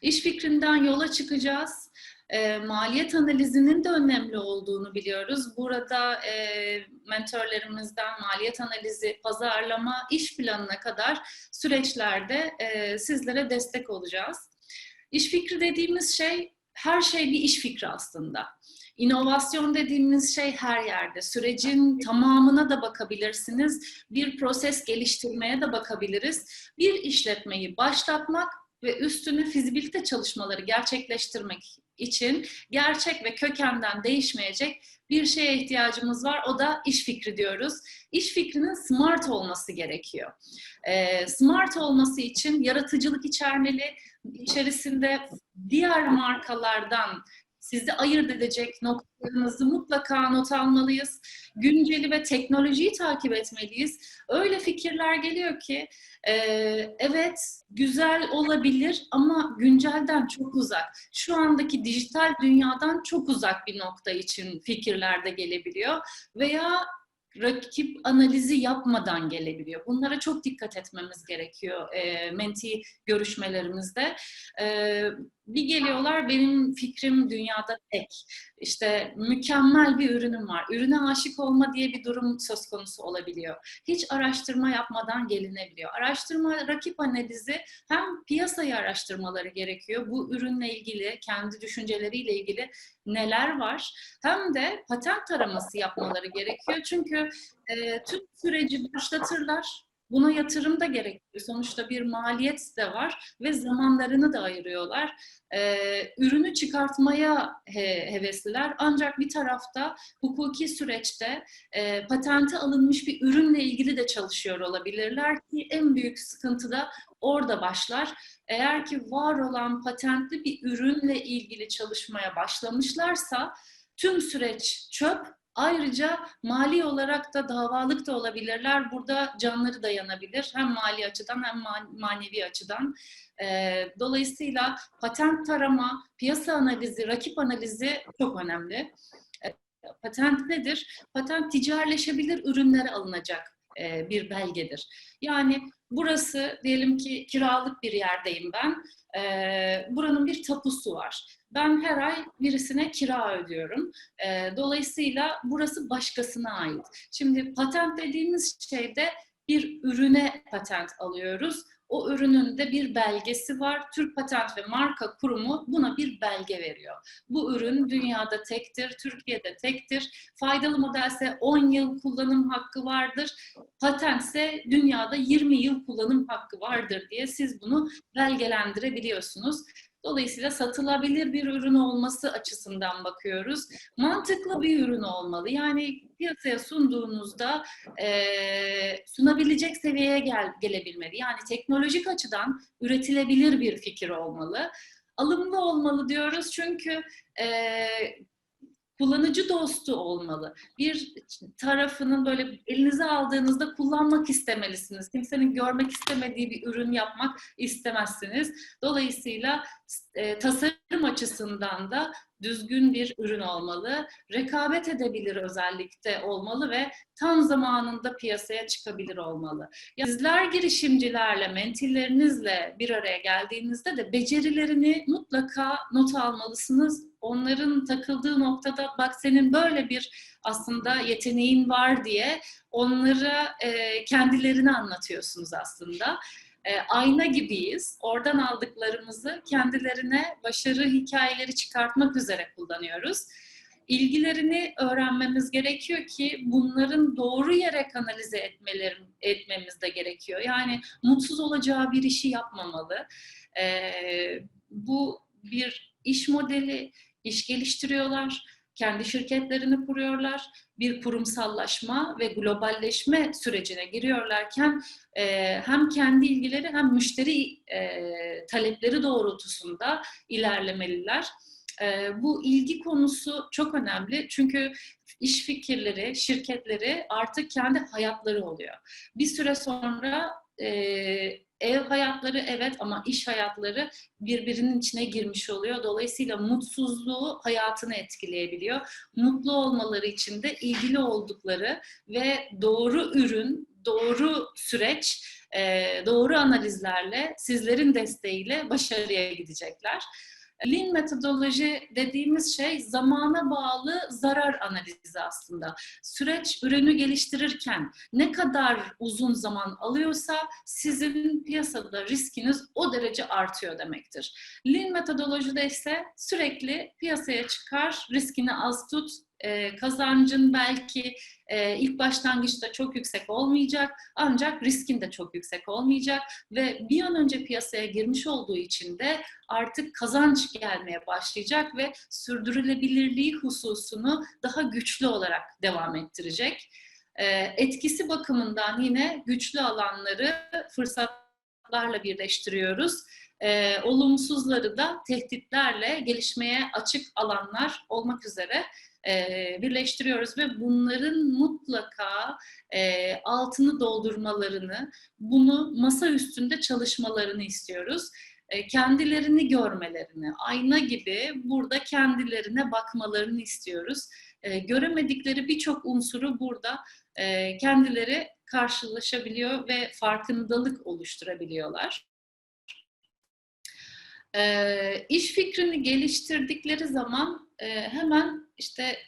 İş fikrinden yola çıkacağız. E, maliyet analizinin de önemli olduğunu biliyoruz. Burada e, mentorlarımızdan maliyet analizi, pazarlama, iş planına kadar süreçlerde e, sizlere destek olacağız. İş fikri dediğimiz şey her şey bir iş fikri aslında. İnovasyon dediğimiz şey her yerde. Sürecin tamamına da bakabilirsiniz. Bir proses geliştirmeye de bakabiliriz. Bir işletmeyi başlatmak ve üstüne fizibilite çalışmaları gerçekleştirmek için gerçek ve kökenden değişmeyecek bir şeye ihtiyacımız var. O da iş fikri diyoruz. İş fikrinin smart olması gerekiyor. Ee, smart olması için yaratıcılık içermeli, içerisinde diğer markalardan sizi ayırt edecek noktalarınızı mutlaka not almalıyız. Günceli ve teknolojiyi takip etmeliyiz. Öyle fikirler geliyor ki e, evet güzel olabilir ama güncelden çok uzak. Şu andaki dijital dünyadan çok uzak bir nokta için fikirler de gelebiliyor. Veya rakip analizi yapmadan gelebiliyor. Bunlara çok dikkat etmemiz gerekiyor e, menti görüşmelerimizde. E, bir geliyorlar benim fikrim dünyada tek. İşte mükemmel bir ürünüm var. Ürüne aşık olma diye bir durum söz konusu olabiliyor. Hiç araştırma yapmadan gelinebiliyor. Araştırma, rakip analizi hem piyasayı araştırmaları gerekiyor. Bu ürünle ilgili, kendi düşünceleriyle ilgili neler var. Hem de patent taraması yapmaları gerekiyor. Çünkü e, tüm süreci başlatırlar Buna yatırım da gerekiyor. Sonuçta bir maliyet de var ve zamanlarını da ayırıyorlar. Ee, ürünü çıkartmaya he, hevesliler. Ancak bir tarafta hukuki süreçte e, patente alınmış bir ürünle ilgili de çalışıyor olabilirler ki en büyük sıkıntı da orada başlar. Eğer ki var olan patentli bir ürünle ilgili çalışmaya başlamışlarsa tüm süreç çöp Ayrıca mali olarak da davalık da olabilirler. Burada canları dayanabilir. Hem mali açıdan hem manevi açıdan. Dolayısıyla patent tarama, piyasa analizi, rakip analizi çok önemli. Patent nedir? Patent ticaretleşebilir ürünlere alınacak bir belgedir. Yani burası diyelim ki kiralık bir yerdeyim ben. Buranın bir tapusu var ben her ay birisine kira ödüyorum. E, dolayısıyla burası başkasına ait. Şimdi patent dediğimiz şeyde bir ürüne patent alıyoruz. O ürünün de bir belgesi var. Türk Patent ve Marka Kurumu buna bir belge veriyor. Bu ürün dünyada tektir, Türkiye'de tektir. Faydalı modelse 10 yıl kullanım hakkı vardır. Patentse dünyada 20 yıl kullanım hakkı vardır diye siz bunu belgelendirebiliyorsunuz. Dolayısıyla satılabilir bir ürün olması açısından bakıyoruz. Mantıklı bir ürün olmalı. Yani piyasaya sunduğunuzda e, sunabilecek seviyeye gel, gelebilmeli. Yani teknolojik açıdan üretilebilir bir fikir olmalı. Alımlı olmalı diyoruz çünkü e, kullanıcı dostu olmalı. Bir tarafının böyle elinize aldığınızda kullanmak istemelisiniz. Kimsenin görmek istemediği bir ürün yapmak istemezsiniz. Dolayısıyla e, tasarım açısından da düzgün bir ürün olmalı, rekabet edebilir özellikte olmalı ve tam zamanında piyasaya çıkabilir olmalı. Ya sizler girişimcilerle, mentillerinizle bir araya geldiğinizde de becerilerini mutlaka not almalısınız. Onların takıldığı noktada bak senin böyle bir aslında yeteneğin var diye onlara e, kendilerini anlatıyorsunuz aslında e, ayna gibiyiz. Oradan aldıklarımızı kendilerine başarı hikayeleri çıkartmak üzere kullanıyoruz. İlgilerini öğrenmemiz gerekiyor ki bunların doğru yere kanalize etmelerim, etmemiz de gerekiyor. Yani mutsuz olacağı bir işi yapmamalı. E, bu bir iş modeli, iş geliştiriyorlar kendi şirketlerini kuruyorlar. Bir kurumsallaşma ve globalleşme sürecine giriyorlarken e, hem kendi ilgileri hem müşteri e, talepleri doğrultusunda ilerlemeliler. E, bu ilgi konusu çok önemli çünkü iş fikirleri, şirketleri artık kendi hayatları oluyor. Bir süre sonra e, ev hayatları evet ama iş hayatları birbirinin içine girmiş oluyor. Dolayısıyla mutsuzluğu hayatını etkileyebiliyor. Mutlu olmaları için de ilgili oldukları ve doğru ürün, doğru süreç doğru analizlerle, sizlerin desteğiyle başarıya gidecekler. Lean metodoloji dediğimiz şey zamana bağlı zarar analizi aslında. Süreç ürünü geliştirirken ne kadar uzun zaman alıyorsa sizin piyasada riskiniz o derece artıyor demektir. Lean metodolojide ise sürekli piyasaya çıkar, riskini az tut, e, kazancın belki e, ilk başlangıçta çok yüksek olmayacak ancak riskin de çok yüksek olmayacak ve bir an önce piyasaya girmiş olduğu için de artık kazanç gelmeye başlayacak ve sürdürülebilirliği hususunu daha güçlü olarak devam ettirecek. E, etkisi bakımından yine güçlü alanları fırsatlarla birleştiriyoruz. E, olumsuzları da tehditlerle gelişmeye açık alanlar olmak üzere e, birleştiriyoruz ve bunların mutlaka e, altını doldurmalarını, bunu masa üstünde çalışmalarını istiyoruz. E, kendilerini görmelerini, ayna gibi burada kendilerine bakmalarını istiyoruz. Göremedikleri birçok unsuru burada kendileri karşılaşabiliyor ve farkındalık oluşturabiliyorlar. E, iş fikrini geliştirdikleri zaman e, hemen işte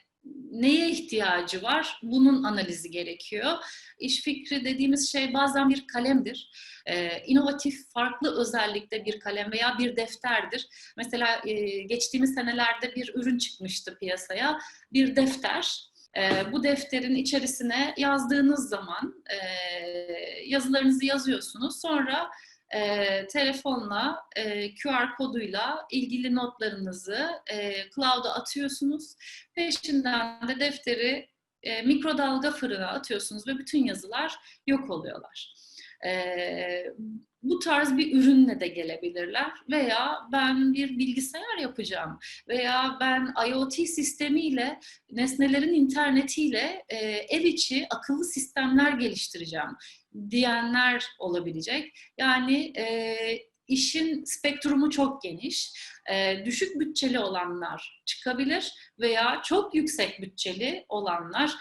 neye ihtiyacı var? Bunun analizi gerekiyor. İş fikri dediğimiz şey bazen bir kalemdir. Ee, inovatif, farklı özellikte bir kalem veya bir defterdir. Mesela e, geçtiğimiz senelerde bir ürün çıkmıştı piyasaya. Bir defter. E, bu defterin içerisine yazdığınız zaman e, yazılarınızı yazıyorsunuz. Sonra e, telefonla, e, QR koduyla ilgili notlarınızı e, cloud'a atıyorsunuz. Peşinden de defteri e, mikrodalga fırına atıyorsunuz ve bütün yazılar yok oluyorlar. E, bu tarz bir ürünle de gelebilirler veya ben bir bilgisayar yapacağım veya ben IoT sistemiyle nesnelerin internetiyle e, ev içi akıllı sistemler geliştireceğim diyenler olabilecek. Yani e, işin spektrumu çok geniş. E, düşük bütçeli olanlar çıkabilir veya çok yüksek bütçeli olanlar,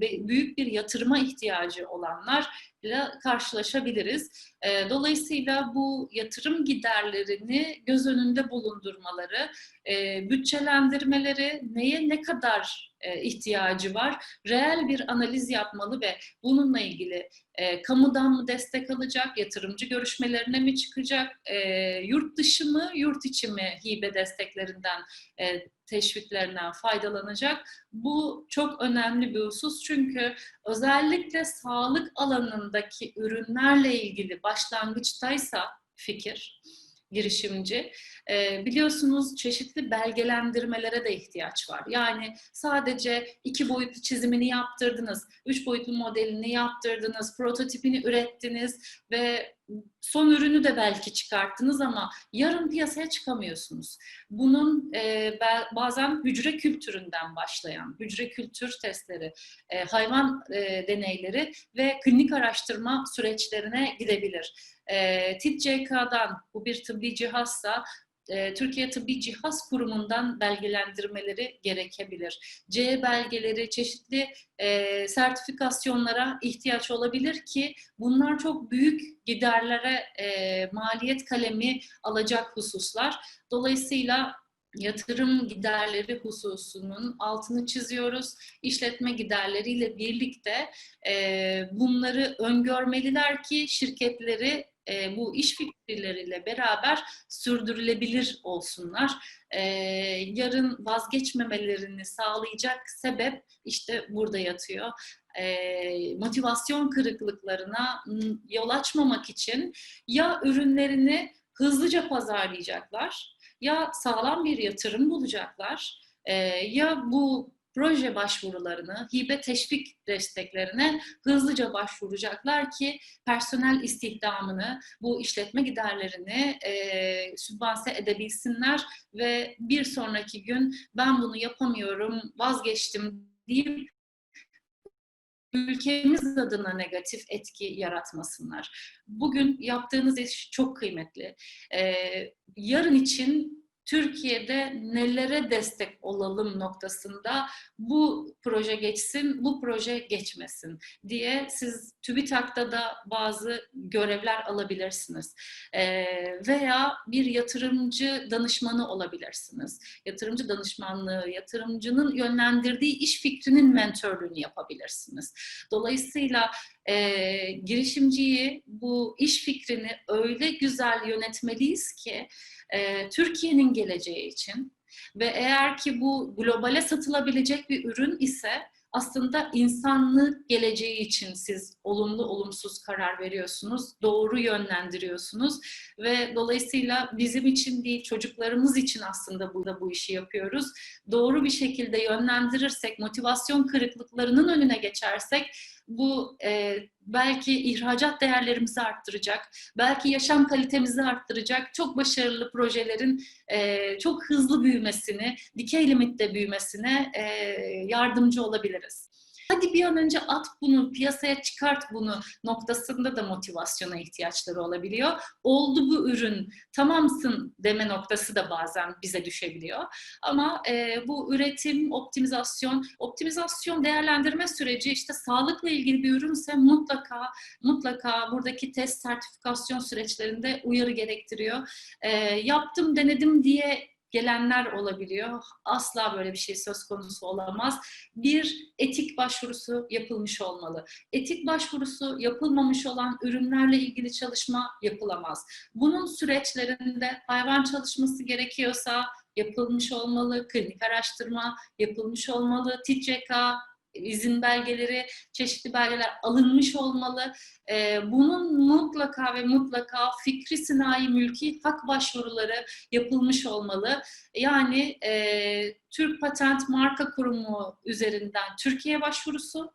büyük bir yatırıma ihtiyacı olanlar ile karşılaşabiliriz. E, dolayısıyla bu yatırım giderlerini göz önünde bulundurmaları, e, bütçelendirmeleri, neye ne kadar e, ihtiyacı var, reel bir analiz yapmalı ve bununla ilgili e, kamudan mı destek alacak, yatırımcı görüşmelerine mi çıkacak, e, yurt dışı mı, yurt içi mi hibe desteklerinden, e, teşviklerinden faydalanacak. Bu çok önemli bir husus çünkü özellikle sağlık alanındaki ürünlerle ilgili başlangıçtaysa fikir, girişimci. E, biliyorsunuz çeşitli belgelendirmelere de ihtiyaç var. Yani sadece iki boyutlu çizimini yaptırdınız, üç boyutlu modelini yaptırdınız, prototipini ürettiniz ve son ürünü de belki çıkarttınız ama yarın piyasaya çıkamıyorsunuz. Bunun e, bazen hücre kültüründen başlayan, hücre kültür testleri, e, hayvan e, deneyleri ve klinik araştırma süreçlerine gidebilir. E, TIT-CK'dan bu bir tıbbi cihazsa e, Türkiye Tıbbi Cihaz Kurumu'ndan belgelendirmeleri gerekebilir. C belgeleri, çeşitli e, sertifikasyonlara ihtiyaç olabilir ki bunlar çok büyük giderlere e, maliyet kalemi alacak hususlar. Dolayısıyla yatırım giderleri hususunun altını çiziyoruz. İşletme giderleriyle birlikte e, bunları öngörmeliler ki şirketleri e, bu iş fikirleriyle beraber sürdürülebilir olsunlar. E, yarın vazgeçmemelerini sağlayacak sebep işte burada yatıyor. E, motivasyon kırıklıklarına yol açmamak için ya ürünlerini hızlıca pazarlayacaklar ya sağlam bir yatırım bulacaklar e, ya bu proje başvurularını, hibe teşvik desteklerine hızlıca başvuracaklar ki personel istihdamını, bu işletme giderlerini e, sübvanse edebilsinler ve bir sonraki gün ben bunu yapamıyorum, vazgeçtim deyip ülkemiz adına negatif etki yaratmasınlar. Bugün yaptığınız iş çok kıymetli. Ee, yarın için Türkiye'de nelere destek olalım noktasında bu proje geçsin, bu proje geçmesin diye siz TÜBİTAK'ta da bazı görevler alabilirsiniz. Ee, veya bir yatırımcı danışmanı olabilirsiniz. Yatırımcı danışmanlığı, yatırımcının yönlendirdiği iş fikrinin mentörlüğünü yapabilirsiniz. Dolayısıyla e, girişimciyi, bu iş fikrini öyle güzel yönetmeliyiz ki e, Türkiye'nin geleceği için ve eğer ki bu globale satılabilecek bir ürün ise aslında insanlık geleceği için siz olumlu olumsuz karar veriyorsunuz, doğru yönlendiriyorsunuz ve dolayısıyla bizim için değil çocuklarımız için aslında burada bu işi yapıyoruz. Doğru bir şekilde yönlendirirsek, motivasyon kırıklıklarının önüne geçersek bu e, belki ihracat değerlerimizi arttıracak, belki yaşam kalitemizi arttıracak çok başarılı projelerin e, çok hızlı büyümesini, dikey limitte büyümesine e, yardımcı olabiliriz. Hadi bir an önce at bunu, piyasaya çıkart bunu noktasında da motivasyona ihtiyaçları olabiliyor. Oldu bu ürün, tamamsın deme noktası da bazen bize düşebiliyor. Ama e, bu üretim, optimizasyon, optimizasyon değerlendirme süreci işte sağlıkla ilgili bir ürünse mutlaka mutlaka buradaki test sertifikasyon süreçlerinde uyarı gerektiriyor. E, yaptım, denedim diye gelenler olabiliyor. Asla böyle bir şey söz konusu olamaz. Bir etik başvurusu yapılmış olmalı. Etik başvurusu yapılmamış olan ürünlerle ilgili çalışma yapılamaz. Bunun süreçlerinde hayvan çalışması gerekiyorsa yapılmış olmalı, klinik araştırma yapılmış olmalı, TİCK, izin belgeleri, çeşitli belgeler alınmış olmalı. Ee, bunun mutlaka ve mutlaka fikri sinayi mülki hak başvuruları yapılmış olmalı. Yani e, Türk Patent Marka Kurumu üzerinden Türkiye başvurusu,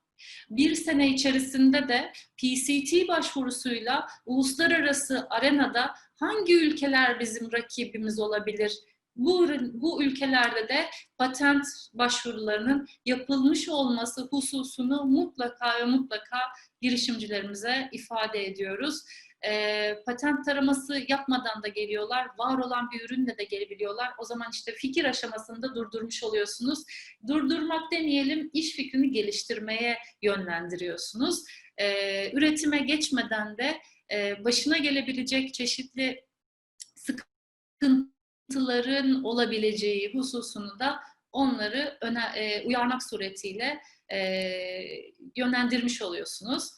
bir sene içerisinde de PCT başvurusuyla uluslararası arenada hangi ülkeler bizim rakibimiz olabilir? Bu, bu ülkelerde de patent başvurularının yapılmış olması hususunu mutlaka ve mutlaka girişimcilerimize ifade ediyoruz. E, patent taraması yapmadan da geliyorlar, var olan bir ürünle de gelebiliyorlar. O zaman işte fikir aşamasında durdurmuş oluyorsunuz. Durdurmak demeyelim, iş fikrini geliştirmeye yönlendiriyorsunuz. E, üretime geçmeden de e, başına gelebilecek çeşitli sıkıntıların olabileceği hususunu da onları öne, e, uyarmak suretiyle e, yönlendirmiş oluyorsunuz.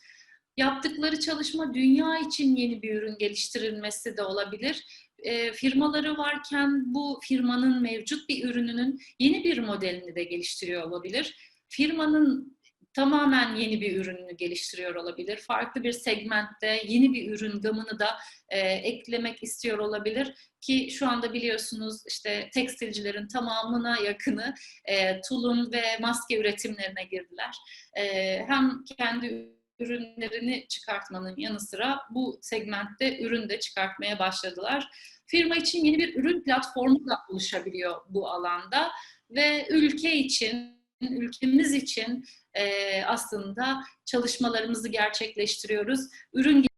Yaptıkları çalışma dünya için yeni bir ürün geliştirilmesi de olabilir. E, firmaları varken bu firmanın mevcut bir ürününün yeni bir modelini de geliştiriyor olabilir. Firmanın tamamen yeni bir ürününü geliştiriyor olabilir. Farklı bir segmentte yeni bir ürün gamını da e, eklemek istiyor olabilir ki şu anda biliyorsunuz işte tekstilcilerin tamamına yakını e, tulum ve maske üretimlerine girdiler. E, hem kendi ürünlerini çıkartmanın yanı sıra bu segmentte ürün de çıkartmaya başladılar. Firma için yeni bir ürün platformu da oluşabiliyor bu alanda ve ülke için, ülkemiz için aslında çalışmalarımızı gerçekleştiriyoruz. Ürün